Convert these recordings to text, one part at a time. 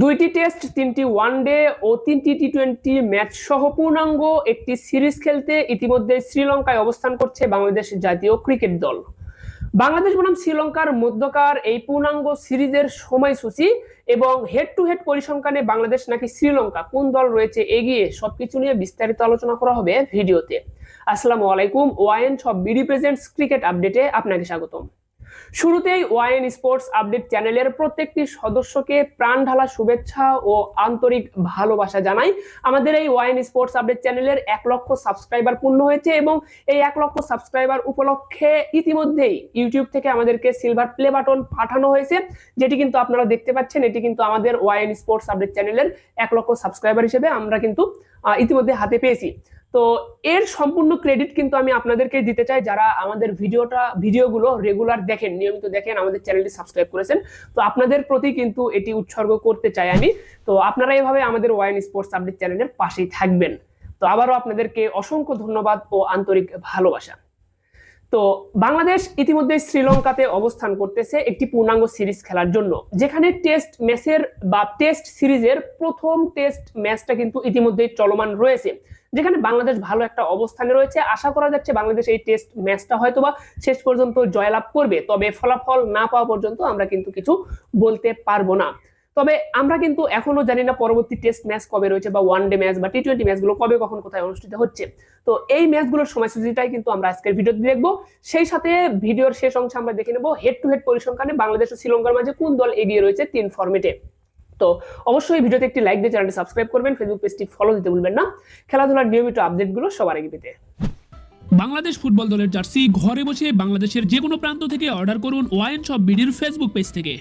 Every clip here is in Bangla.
দুইটি টেস্ট, তিনটি ওয়ানডে ও তিনটি টি টোয়েন্টি ম্যাচ সহ পূর্ণাঙ্গ একটি সিরিজ খেলতে ইতিমধ্যে শ্রীলঙ্কায় অবস্থান করছে বাংলাদেশ জাতীয় ক্রিকেট দল। বাংলাদেশ বনাম শ্রীলঙ্কার মধ্যকার এই পূর্ণাঙ্গ সিরিজের সময়সূচি এবং হেড টু হেড পরিসংখ্যানে বাংলাদেশ নাকি শ্রীলঙ্কা কোন দল রয়েছে এগিয়ে সবকিছু নিয়ে বিস্তারিত আলোচনা করা হবে ভিডিওতে। আসসালামু আলাইকুম, ওয়াইএন সব বিডি প্রেজেন্টস ক্রিকেট আপডেটে আপনাকে স্বাগতম। শুরুতেই ওয়াইএন স্পোর্টস আপডেট চ্যানেলের প্রত্যেকটি সদস্যকে প্রাণ ঢালা শুভেচ্ছা ও আন্তরিক ভালোবাসা জানাই। আমাদের এই ওয়াইএন স্পোর্টস আপডেট চ্যানেলের এক লক্ষ সাবস্ক্রাইবার পূর্ণ হয়েছে এবং এই এক লক্ষ সাবস্ক্রাইবার উপলক্ষে ইতিমধ্যেই ইউটিউব থেকে আমাদেরকে সিলভার প্লে বাটন পাঠানো হয়েছে, যেটি কিন্তু আপনারা দেখতে পাচ্ছেন। এটি কিন্তু আমাদের ওয়াইএন স্পোর্টস আপডেট চ্যানেলের এক লক্ষ সাবস্ক্রাইবার হিসেবে আমরা কিন্তু ইতিমধ্যে হাতে পেয়েছি। তো এর সম্পূর্ণ ক্রেডিট কিন্তু আমি আপনাদেরকে দিতে চাই যারা আমাদের ভিডিওটা, ভিডিওগুলো রেগুলার দেখেন, নিয়মিত দেখেন, আমাদের চ্যানেলটি সাবস্ক্রাইব করেছেন। তো আপনাদের প্রতি কিন্তু এটি উৎসর্গ করতে চাই আমি। তো আপনারা এভাবে আমাদের ওয়াইন স্পোর্টস আপডেট চ্যানেলের পাশেই থাকবেন। তো আবারও আপনাদেরকে অসংখ্য ধন্যবাদ ও আন্তরিক ভালোবাসা। তো বাংলাদেশ ইতিমধ্যে শ্রীলঙ্কাতে অবস্থান করতেছে একটি পূর্ণাঙ্গ সিরিজ খেলার জন্য। যেখানে টেস্ট ম্যাচের বা টেস্ট সিরিজের প্রথম টেস্ট ম্যাচটা কিন্তু ইতিমধ্যেই চলমান রয়েছে। যেখানে বাংলাদেশ ভালো একটা অবস্থানে রয়েছে। আশা করা যাচ্ছে বাংলাদেশ এই টেস্ট ম্যাচটা হয়তোবা শেষ পর্যন্ত জয়লাভ করবে। তবে ফলাফল না পাওয়া পর্যন্ত আমরা কিন্তু কিছু বলতে পারব না। তবে আমরা কিন্তু এখনও জানি না পরবর্তী টেস্ট ম্যাচ কবে রয়েছে বা ওয়ান ডে ম্যাচ বা টি টোয়েন্টি ম্যাচগুলো কবে কখন কোথায় অনুষ্ঠিত হচ্ছে। তো এই ম্যাচগুলোর সময়সূচিটাই কিন্তু আমরা আজকের ভিডিওতে দেখব। সেই সাথে ভিডিওর শেষ অংশে আমরা দেখে নেব হেড টু হেড পরিসংখ্যানে বাংলাদেশ ও শ্রীলঙ্কার মাঝে কোন দল এগিয়ে রয়েছে তিন ফরম্যাটে তো অবশ্যই ভিডিওতে একটি লাইক দিয়ে চ্যানেলটি সাবস্ক্রাইব করবেন ফেসবুক পেজটি ফলো দিতে ভুলবেন না। খেলাধুলার নিয়মিত আপডেটগুলো সবার আগে পেতে। বাংলাদেশ ফুটবল দলের জার্সি ঘরে বসে বাংলাদেশের যে কোনো প্রান্ত থেকে অর্ডার করুন ওয়াইন শপ বিডির ফেসবুক পেজ থেকে।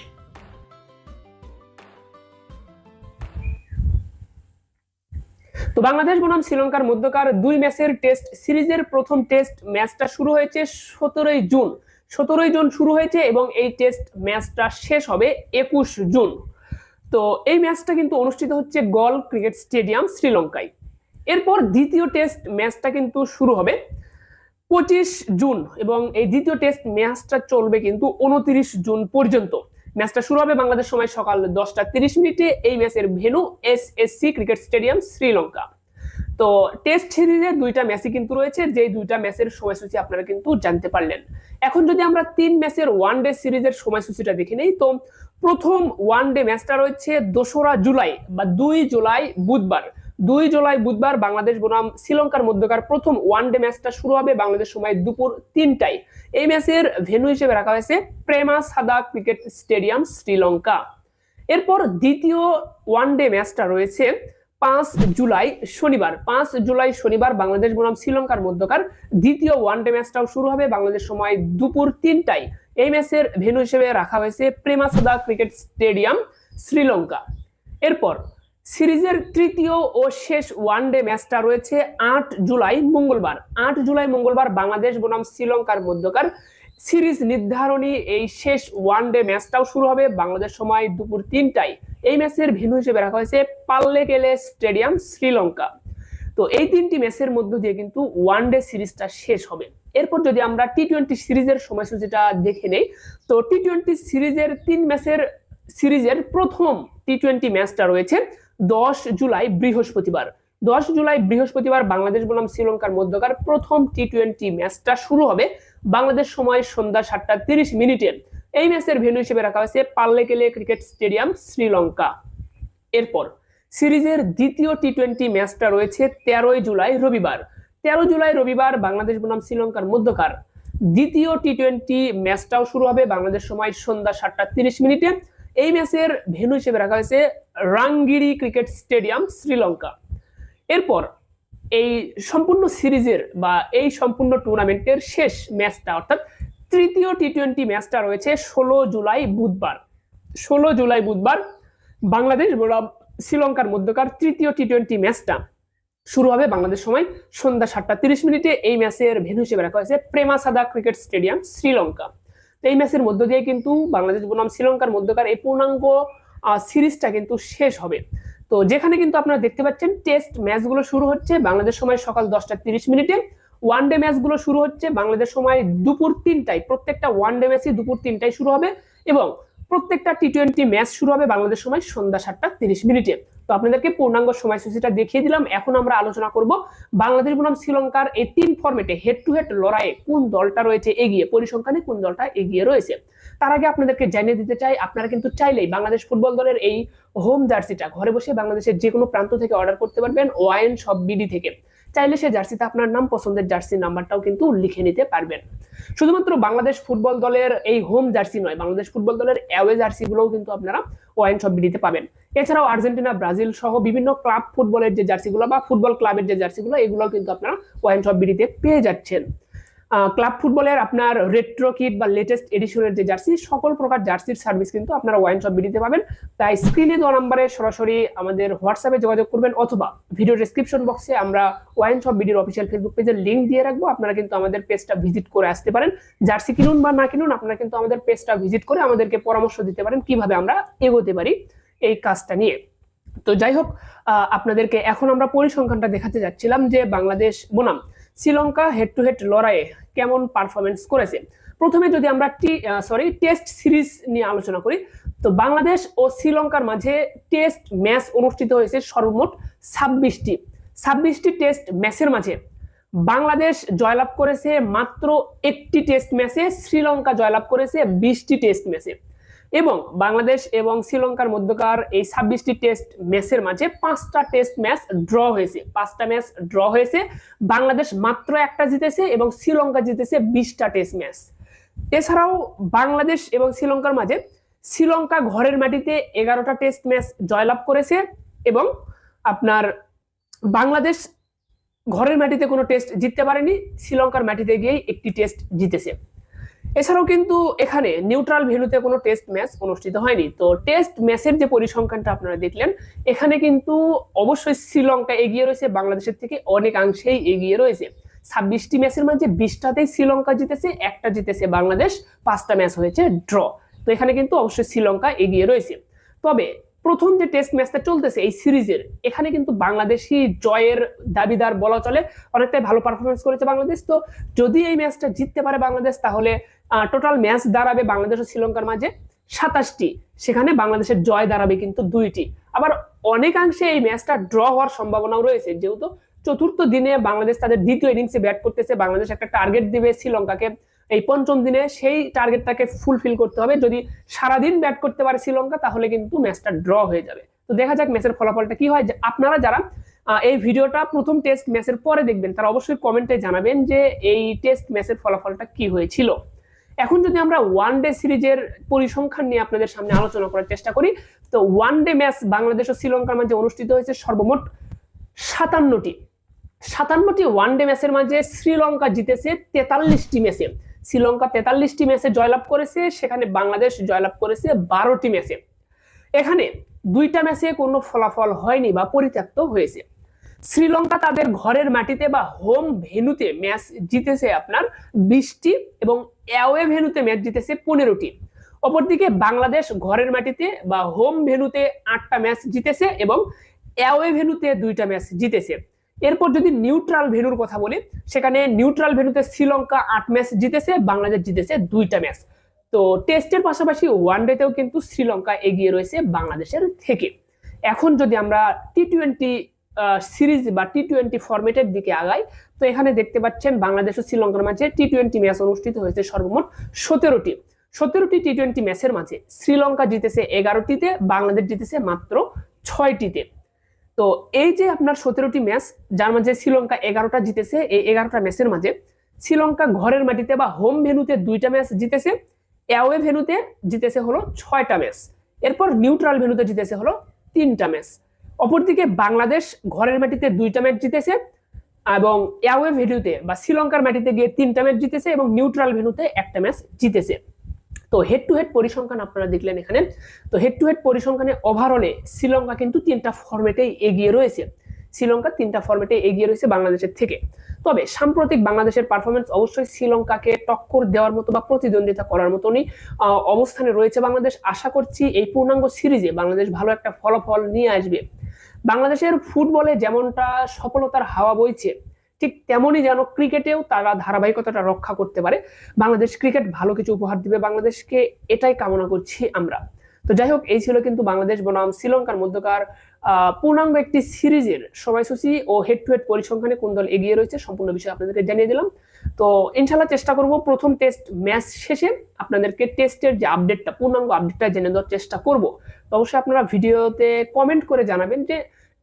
তো বাংলাদেশ বনাম শ্রীলঙ্কার মধ্যকার দুই ম্যাচের টেস্ট সিরিজের প্রথম টেস্ট ম্যাচটা শুরু হয়েছে সতেরোই জুন। সতেরোই জুন শুরু হয়েছে এবং এই টেস্ট ম্যাচটা শেষ হবে একুশ জুন। তো এই ম্যাচটা কিন্তু অনুষ্ঠিত হচ্ছে গল ক্রিকেট স্টেডিয়াম শ্রীলঙ্কায়। এরপর দ্বিতীয় টেস্ট ম্যাচটা কিন্তু শুরু হবে পঁচিশ জুন এবং এই দ্বিতীয় টেস্ট ম্যাচটা চলবে কিন্তু উনত্রিশ জুন পর্যন্ত। ম্যাচটা শুরু হবে বাংলাদেশ সময় সকাল দশটা তিরিশ মিনিটে। এই ম্যাচের venue S S C cricket stadium Sri Lanka. তো টেস্ট সিরিজে দুইটা ম্যাচই কিন্তু রয়েছে যে দুইটা ম্যাচের সময়সূচি আপনারা কিন্তু জানতে পারলেন। এখন যদি আমরা তিন ম্যাচের ওয়ান ডে সিরিজের সময়সূচিটা দেখে নেই, তো প্রথম ওয়ান ডে ম্যাচটা রয়েছে দোসরা জুলাই বা দুই জুলাই বুধবার। দুই জুলাই বুধবার বাংলাদেশ বনাম শ্রীলঙ্কার মধ্যকার প্রথম ওয়ান ডে ম্যাচটা শুরু হবে বাংলাদেশ সময় দুপুর তিনটায়। এই ম্যাচের ভেন্যু হিসেবে রাখা হয়েছে প্রেমা সাদা ক্রিকেট স্টেডিয়াম শ্রীলঙ্কা। এরপর দ্বিতীয় ওয়ান ডে ম্যাচটা রয়েছে পাঁচ জুলাই শনিবার, পাঁচ জুলাই শনিবার বাংলাদেশ বনাম শ্রীলঙ্কার মধ্যকার দ্বিতীয় ওয়ান ডে ম্যাচটাও শুরু হবে বাংলাদেশ সময় দুপুর তিনটায়। এই ম্যাচের ভেন্যু হিসেবে রাখা হয়েছে প্রেমাসাদা ক্রিকেট স্টেডিয়াম শ্রীলঙ্কা। এরপর সিরিজের তৃতীয় ও শেষ ওয়ান ডে ম্যাচটা রয়েছে আট জুলাই মঙ্গলবার। আট জুলাই মঙ্গলবার বাংলাদেশ বনাম শ্রীলঙ্কার মধ্যকার সিরিজ নির্ধারণী এই শেষ ওয়ান ডে ম্যাচটাও শুরু হবে বাংলাদেশ সময় দুপুর তিনটায়। এই ম্যাচের ভেন্যু হিসেবে রাখা হয়েছে পাল্লে পাল্লেকেলে স্টেডিয়াম শ্রীলঙ্কা। তো এই তিনটি ম্যাচের মধ্য দিয়ে কিন্তু ওয়ান ডে সিরিজটা শেষ হবে। এরপর যদি আমরা টি টোয়েন্টি সিরিজের সময়সূচিটা দেখে নেই, তো টি টোয়েন্টি সিরিজের তিন ম্যাচের সিরিজের প্রথম টি টোয়েন্টি ম্যাচটা রয়েছে দশ জুলাই বৃহস্পতিবার। দশ জুলাই বৃহস্পতিবার বাংলাদেশ বনাম শ্রীলঙ্কার মধ্যকার প্রথম টি টোয়েন্টি ম্যাচটা শুরু হবে বাংলাদেশ সময় সন্ধ্যা সাতটা তিরিশ মিনিটে। এই ম্যাচের ভেন্যু হিসেবে রাখা হয়েছে পাল্লেকেলে ক্রিকেট স্টেডিয়াম শ্রীলঙ্কা। এরপর, সিরিজের দ্বিতীয় টি টোয়েন্টি ম্যাচটা রয়েছে তেরোই জুলাই রবিবার। তেরো জুলাই রবিবার বাংলাদেশ বনাম শ্রীলঙ্কার মধ্যকার। দ্বিতীয় টি টোয়েন্টি ম্যাচটাও শুরু হবে বাংলাদেশ সময় সন্ধ্যা সাতটা তিরিশ মিনিটে। এই ম্যাচের ভেন্যু হিসেবে রাখা হয়েছে রাঙ্গিরি ক্রিকেট স্টেডিয়াম শ্রীলঙ্কা। এরপর, এই সম্পূর্ণ সিরিজের বা এই সম্পূর্ণ টুর্নামেন্টের শেষ ম্যাচটা, অর্থাৎ তৃতীয় টি টোয়েন্টি ম্যাচটা রয়েছে ষোলো জুলাই বুধবার। ষোলো জুলাই বুধবার বাংলাদেশ শ্রীলঙ্কার মধ্যকার তৃতীয় টি টোয়েন্টি ম্যাচটা শুরু হবে বাংলাদেশ সময় সন্ধ্যা সাতটা তিরিশ মিনিটে। এই ম্যাচের ভেন্যু হিসেবে রাখা হয়েছে প্রেমাসাদা ক্রিকেট স্টেডিয়াম, শ্রীলঙ্কা। তো এই ম্যাচের মধ্য দিয়ে কিন্তু বাংলাদেশ বনাম শ্রীলঙ্কার মধ্যকার এই পূর্ণাঙ্গ সিরিজটা কিন্তু শেষ হবে। তো যেখানে কিন্তু আপনারা দেখতে পাচ্ছেন টেস্ট ম্যাচগুলো শুরু হচ্ছে বাংলাদেশ সময় সকাল দশটা তিরিশ মিনিটে। ওয়ান ডে ম্যাচগুলো শুরু হচ্ছে বাংলাদেশ সময় দুপুর তিনটায়। প্রত্যেকটা ওয়ান ডে ম্যাচই দুপুর তিনটায় শুরু হবে এবং প্রত্যেকটা টি টোয়েন্টি ম্যাচ শুরু হবে বাংলাদেশ সময় সন্ধ্যা সাতটা তিরিশ মিনিটে। তো আপনাদেরকে পূর্ণাঙ্গ সময়সূচিটা দেখিয়ে দিলাম। এখন আমরা আলোচনা করব বাংলাদেশ বনাম শ্রীলঙ্কার এই তিন ফর্মেটে হেড টু হেড লড়াইয়ে কোন দলটা রয়েছে এগিয়ে, পরিসংখ্যানে কোন দলটা এগিয়ে রয়েছে। তার আগে আপনাদেরকে জানিয়ে দিতে চাই, আপনারা কিন্তু চাইলেই বাংলাদেশ ফুটবল দলের এই হোম জার্সিটা ঘরে বসে বাংলাদেশের যে কোনো প্রান্ত থেকে অর্ডার করতে পারবেন। ওয়াইন সব বিডি থেকে। চাইলে সে জার্সিতে আপনার নাম, পছন্দের জার্সি নাম্বারটাও কিন্তু লিখে নিতে পারবেন। শুধুমাত্র বাংলাদেশ ফুটবল দলের এই হোম জার্সি নয়, বাংলাদেশ ফুটবল দলের অ্যাওয়ে জার্সি গুলোও কিন্তু আপনারা ওয়াইন শপ বিডিতে পাবেন। এছাড়াও আর্জেন্টিনা, ব্রাজিল সহ বিভিন্ন ক্লাব ফুটবলের যে জার্সিগুলো বা ফুটবল ক্লাবের যে জার্সিগুলো এগুলো কিন্তু আপনারা ওয়াইন শপ বিডিতে পেয়ে যাচ্ছেন। ক্লাব ফুটবলের আপনার রেট্রো কিট বা লেটেস্ট এডিশনের যে জার্সি, সকল প্রকার জার্সির সার্ভিস কিন্তু আপনারা ওয়াইন শপ বিডিতে পাবেন। তাই স্ক্রিনে দেওয়া নাম্বারে সরাসরি আমাদের হোয়াটসঅ্যাপে যোগাযোগ করবেন অথবা ভিডিও ডেসক্রিপশন বক্সে আমরা ওয়াইন শপ বিডির অফিসিয়াল ফেসবুক পেজের লিঙ্ক দিয়ে রাখব। আপনারা কিন্তু আমাদের পেজটা ভিজিট করে আসতে পারেন। জার্সি কিনুন বা না কিনুন, আপনারা কিন্তু আমাদের পেজটা ভিজিট করে আমাদেরকে পরামর্শ দিতে পারেন কীভাবে আমরা এগোতে পারি এই কাজটা নিয়ে। তো যাই হোক আপনাদেরকে এখন আমরা পরিসংখ্যানটা দেখাতে যাচ্ছিলাম যে বাংলাদেশ, বনাম শ্রীলঙ্কা হেড টু হেড লড়াইয়ে কেমন পারফরমেন্স করেছে? প্রথমে যদি আমরা সরি টেস্ট সিরিজ নিয়ে আলোচনা করি, তো বাংলাদেশ ও শ্রীলঙ্কার মাঝে টেস্ট ম্যাচ অনুষ্ঠিত হয়েছে সর্বমোট ছাব্বিশটি। ছাব্বিশটি টেস্ট ম্যাচের মাঝে বাংলাদেশ জয়লাভ করেছে মাত্র একটি টেস্ট ম্যাচে শ্রীলঙ্কা জয়লাভ করেছে বিশটি টেস্ট ম্যাচে এবং বাংলাদেশ এবং শ্রীলঙ্কার মধ্যকার এই ছাব্বিশটি টেস্ট ম্যাচের মাঝে পাঁচটা টেস্ট ম্যাচ ড্র হয়েছে। পাঁচটা ম্যাচ ড্র হয়েছে। বাংলাদেশ মাত্র একটা জিতেছে এবং শ্রীলঙ্কা জিতেছে বিশটা টেস্ট ম্যাচ এছাড়াও বাংলাদেশ এবং শ্রীলঙ্কার মাঝে শ্রীলঙ্কা ঘরের মাটিতে এগারোটা টেস্ট ম্যাচ জয়লাভ করেছে এবং আপনার বাংলাদেশ ঘরের মাটিতে কোনো টেস্ট জিততে পারেনি, শ্রীলঙ্কার মাটিতে গিয়েই একটি টেস্ট জিতেছে। এছাড়াও কিন্তু এখানে নিউট্রাল ভেন্যুতে কোনো টেস্ট ম্যাচ অনুষ্ঠিত হয়নি। তো টেস্ট ম্যাচের যে পরিসংখ্যানটা আপনারা দেখলেন, এখানে কিন্তু অবশ্যই শ্রীলঙ্কা এগিয়ে রয়েছে, বাংলাদেশের থেকে অনেকাংশেই এগিয়ে রয়েছে। ছাব্বিশটি ম্যাচের মাঝে বিশটাতেই শ্রীলঙ্কা জিতেছে, একটা জিতেছে বাংলাদেশ, পাঁচটা ম্যাচ হয়েছে ড্র তো এখানে কিন্তু অবশ্যই শ্রীলঙ্কা এগিয়ে রয়েছে। তবে প্রথম যে টেস্ট ম্যাচটা চলতেছে এই সিরিজের, এখানে কিন্তু বাংলাদেশি জয়ের দাবিদার বলা চলে, অনেকটাই ভালো পারফরমেন্স করেছে বাংলাদেশ। তো যদি এই ম্যাচটা জিততে পারে বাংলাদেশ, তাহলে টোটাল ম্যাচ দাঁড়াবে বাংলাদেশ ও শ্রীলঙ্কার মাঝে সাতাশটি। সেখানে বাংলাদেশের জয় দাঁড়াবে কিন্তু দুইটি। আবার অনেকাংশে এই ম্যাচটা ড্র হওয়ার সম্ভাবনাও রয়েছে। যেহেতু চতুর্থ দিনে বাংলাদেশ তাদের দ্বিতীয় ইনিংসে ব্যাট করতেছে, বাংলাদেশ একটা টার্গেট দিবে শ্রীলঙ্কাকে। এই পঞ্চম দিনে সেই টার্গেটটাকে ফুলফিল করতে হবে। যদি সারাদিন ব্যাট করতে পারে শ্রীলঙ্কা, তাহলে কিন্তু ম্যাচটা ড্র হয়ে যাবে। তো দেখা যাক ম্যাচের ফলাফলটা কি হয়। আপনারা যারা এই ভিডিওটা প্রথম টেস্ট ম্যাচের পরে দেখবেন, তারা অবশ্যই কমেন্টে জানাবেন যে এই টেস্ট ম্যাচের ফলাফলটা কি হয়েছিল। এখন যদি আমরা ওয়ান ডে সিরিজের পরিসংখ্যান নিয়ে আপনাদের সামনে আলোচনা করার চেষ্টা করি, তো ওয়ান ডে ম্যাচ বাংলাদেশ ও শ্রীলঙ্কার মাঝে অনুষ্ঠিত হয়েছে সর্বমোট সাতান্নটি। সাতান্নটি ওয়ান ডে ম্যাচের মাঝে শ্রীলঙ্কা জিতেছে তেতাল্লিশটি ম্যাচে শ্রীলঙ্কা তেতাল্লিশটি ম্যাচে জয়লাভ করেছে, সেখানে বাংলাদেশ জয়লাভ করেছে বারোটি ম্যাচে এখানে দুইটা ম্যাচে কোনো ফলাফল হয়নি বা পরিত্যক্ত হয়েছে। শ্রীলঙ্কা তাদের ঘরের মাটিতে বা হোম ভেনুতে ম্যাচ জিতেছে আপনার বিশটি এবং অ্যাওয়ে ভেনুতে ম্যাচ জিতেছে পনেরোটি। অপরদিকে বাংলাদেশ ঘরের মাটিতে বা হোম ভেনুতে আটটা ম্যাচ জিতেছে এবং অ্যাওয়ে ভেনুতে দুইটা ম্যাচ জিতেছে। এরপর যদি নিউট্রাল ভেনুর কথা বলি, সেখানে নিউট্রাল ভেনুতে শ্রীলঙ্কা আট ম্যাচ জিতেছে, বাংলাদেশ জিতেছে দুইটা ম্যাচ তো টেস্টের পাশাপাশি ওয়ান ডেতেও কিন্তু শ্রীলঙ্কা এগিয়ে রয়েছে বাংলাদেশের থেকে। এখন যদি আমরা টি টোয়েন্টি সিরিজ বা টি টোয়েন্টি ফরম্যাটের দিকে আগাই, তো এখানে দেখতে পাচ্ছেন বাংলাদেশ ও শ্রীলঙ্কার মাঝে টি টোয়েন্টি ম্যাচ অনুষ্ঠিত হয়েছে সর্বমোট সতেরোটি। সতেরোটি টি টোয়েন্টি ম্যাচের মাঝে শ্রীলঙ্কা জিতেছে এগারোটিতে, বাংলাদেশ জিতেছে মাত্র ছয়টিতে। তো এই যে আপনার সতেরোটি ম্যাচ যার মাঝে শ্রীলঙ্কা এগারোটা জিতেছে, এই এগারোটা ম্যাচের মাঝে শ্রীলঙ্কা ঘরের মাটিতে বা হোম ভেনুতে দুইটা ম্যাচ জিতেছে অ্যাওয়ে ভেনুতে জিতেছে হলো ছয়টা ম্যাচ এরপর নিউট্রাল ভেনুতে জিতেছে হলো তিনটা ম্যাচ অপরদিকে বাংলাদেশ ঘরের মাটিতে দুইটা ম্যাচ জিতেছে এবং অ্যাওয়ে ভেনুতে বা শ্রীলঙ্কার মাটিতে গিয়ে তিনটা ম্যাচ জিতেছে এবং নিউট্রাল ভেনুতে একটা ম্যাচ জিতেছে। তো হেড টু হেড পরিসংখ্যান আপনারা দেখলেন এখানে। তো হেড টু হেড পরিসংখ্যানে ওভারঅলে শ্রীলঙ্কা কিন্তু তিনটা ফর্মেটেই এগিয়ে রয়েছে। শ্রীলঙ্কা তিনটা ফর্মেটে এগিয়ে রয়েছে বাংলাদেশের থেকে। তবে সাম্প্রতিক বাংলাদেশের পারফরমেন্স অবশ্যই শ্রীলঙ্কাকে টক্কর দেওয়ার মতো বা প্রতিদ্বন্দ্বিতা করার মতনই অবস্থানে রয়েছে বাংলাদেশ। আশা করছি এই পূর্ণাঙ্গ সিরিজে বাংলাদেশ ভালো একটা ফলাফল নিয়ে আসবে। বাংলাদেশের ফুটবলে যেমনটা সফলতার হাওয়া বইছে ঠিক তেমনই যেন ক্রিকেটেও তারা ধারাবাহিকতাটা রক্ষা করতে পারে। বাংলাদেশ ক্রিকেট ভালো কিছু উপহার দিবে। বাংলাদেশকে এটাই কামনা করছি আমরা। তো যাই হোক, এই ছিল কিন্তু বাংলাদেশ বনাম শ্রীলঙ্কার মধ্যকার পূর্ণাঙ্গ একটি সিরিজের সময়সূচি ও হেড টু হেড পরিসংখ্যানে কোন দল এগিয়ে রয়েছে সম্পূর্ণ বিষয় আপনাদেরকে জানিয়ে দিলাম। তো ইনশাল্লাহ চেষ্টা করব প্রথম টেস্ট ম্যাচ শেষে আপনাদেরকে টেস্টের যে আপডেটটা পূর্ণাঙ্গ আপডেটটা জেনে দেওয়ার চেষ্টা করব। তো অবশ্যই আপনারা ভিডিওতে কমেন্ট করে জানাবেন যে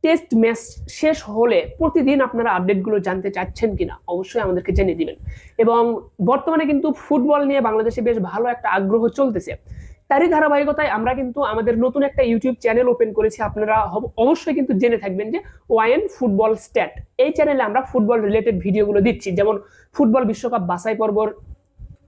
টেস্ট ম্যাচ শেষ হলে প্রতিদিন আপনারা আপডেটগুলো জানতে চাচ্ছেন কিনা, অবশ্যই আমাদেরকে জানিয়ে দিবেন। এবং বর্তমানে কিন্তু ফুটবল নিয়ে বাংলাদেশে বেশ ভালো একটা আগ্রহ চলতেছে। তারই ধারাবাহিকতায় আমরা কিন্তু আমাদের নতুন একটা ইউটিউব চ্যানেল ওপেন করেছি, আপনারা অবশ্যই কিন্তু জেনে থাকবেন যে ওয়াইএন ফুটবল স্ট্যাট। এই চ্যানেলে আমরা ফুটবল রিলেটেড ভিডিওগুলো দিচ্ছি, যেমন ফুটবল বিশ্বকাপ বাছাই পর্বর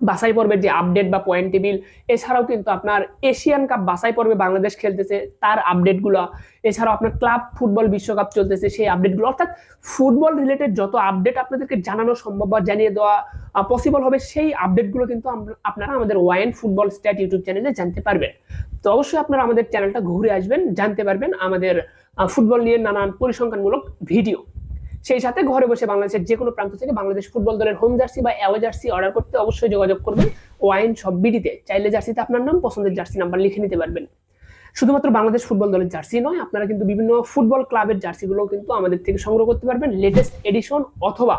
বাছাই পর্বের যে আপডেট বা পয়েন্ট টেবিল এছাড়াও কিন্তু আপনার এশিয়ান কাপ বাছাই পর্বে বাংলাদেশ খেলতেছে, তার আপডেটগুলো এছাড়াও আপনার ক্লাব ফুটবল বিশ্বকাপ চলতেছে, সেই আপডেটগুলো অর্থাৎ ফুটবল রিলেটেড যত আপডেট আপনাদেরকে জানানো সম্ভব বা জানিয়ে দেওয়া পসিবল হবে, সেই আপডেটগুলো কিন্তু আপনারা আমাদের ওয়াইন ফুটবল স্ট্যাট ইউটিউব চ্যানেলে জানতে পারবেন। তো অবশ্যই আপনারা আমাদের চ্যানেলটা ঘুরে আসবেন, জানতে পারবেন আমাদের ফুটবল নিয়ে নানান পরিসংখ্যানমূলক ভিডিও সেই সাথে ঘরে বসে বাংলাদেশের যে কোনো প্রান্ত থেকে বাংলাদেশ ফুটবল দলের হোম জার্সি বা অ্যাওয়ে জার্সি অর্ডার করতে অবশ্যই যোগাযোগ করবেন। ওয়াইন সব বিডিতে। চাইলে জার্সিতে আপনার নাম, পছন্দের জার্সি নাম্বার লিখে নিতে পারবেন। শুধুমাত্র বাংলাদেশ ফুটবল দলের জার্সি নয়, আপনারা কিন্তু বিভিন্ন ফুটবল ক্লাবের জার্সিগুলো কিন্তু আমাদের থেকে সংগ্রহ করতে পারবেন। লেটেস্ট এডিশন অথবা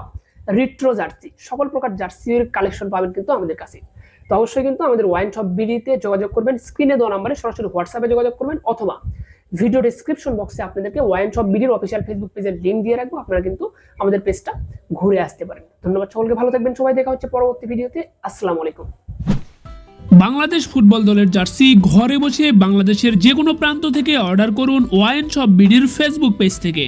রিট্রো জার্সি সকল প্রকার জার্সির কালেকশন পাবেন কিন্তু আমাদের কাছে। তো অবশ্যই কিন্তু আমাদের ওয়াইন শপ বিডিতে যোগাযোগ করবেন। স্ক্রিনে দেওয়া নাম্বারে সরাসরি হোয়াটসঅ্যাপে যোগাযোগ করবেন অথবা ভিডিও ডিসক্রিপশন বক্সে আপনাদেরকে ওয়াইন শপ বিডির অফিসিয়াল ফেসবুক পেজের লিঙ্ক দিয়ে রাখব। আপনারা কিন্তু আমাদের পেজটা ঘুরে আসতে পারেন। ধন্যবাদ সকলকে, ভালো থাকবেন সবাই। দেখা হচ্ছে পরবর্তী ভিডিওতে আসসালামু আলাইকুম। বাংলাদেশ ফুটবল দলের জার্সি ঘরে বসে বাংলাদেশের যে কোনো প্রান্ত থেকে অর্ডার করুন ওয়াইন শপ বিডির ফেসবুক পেজ থেকে।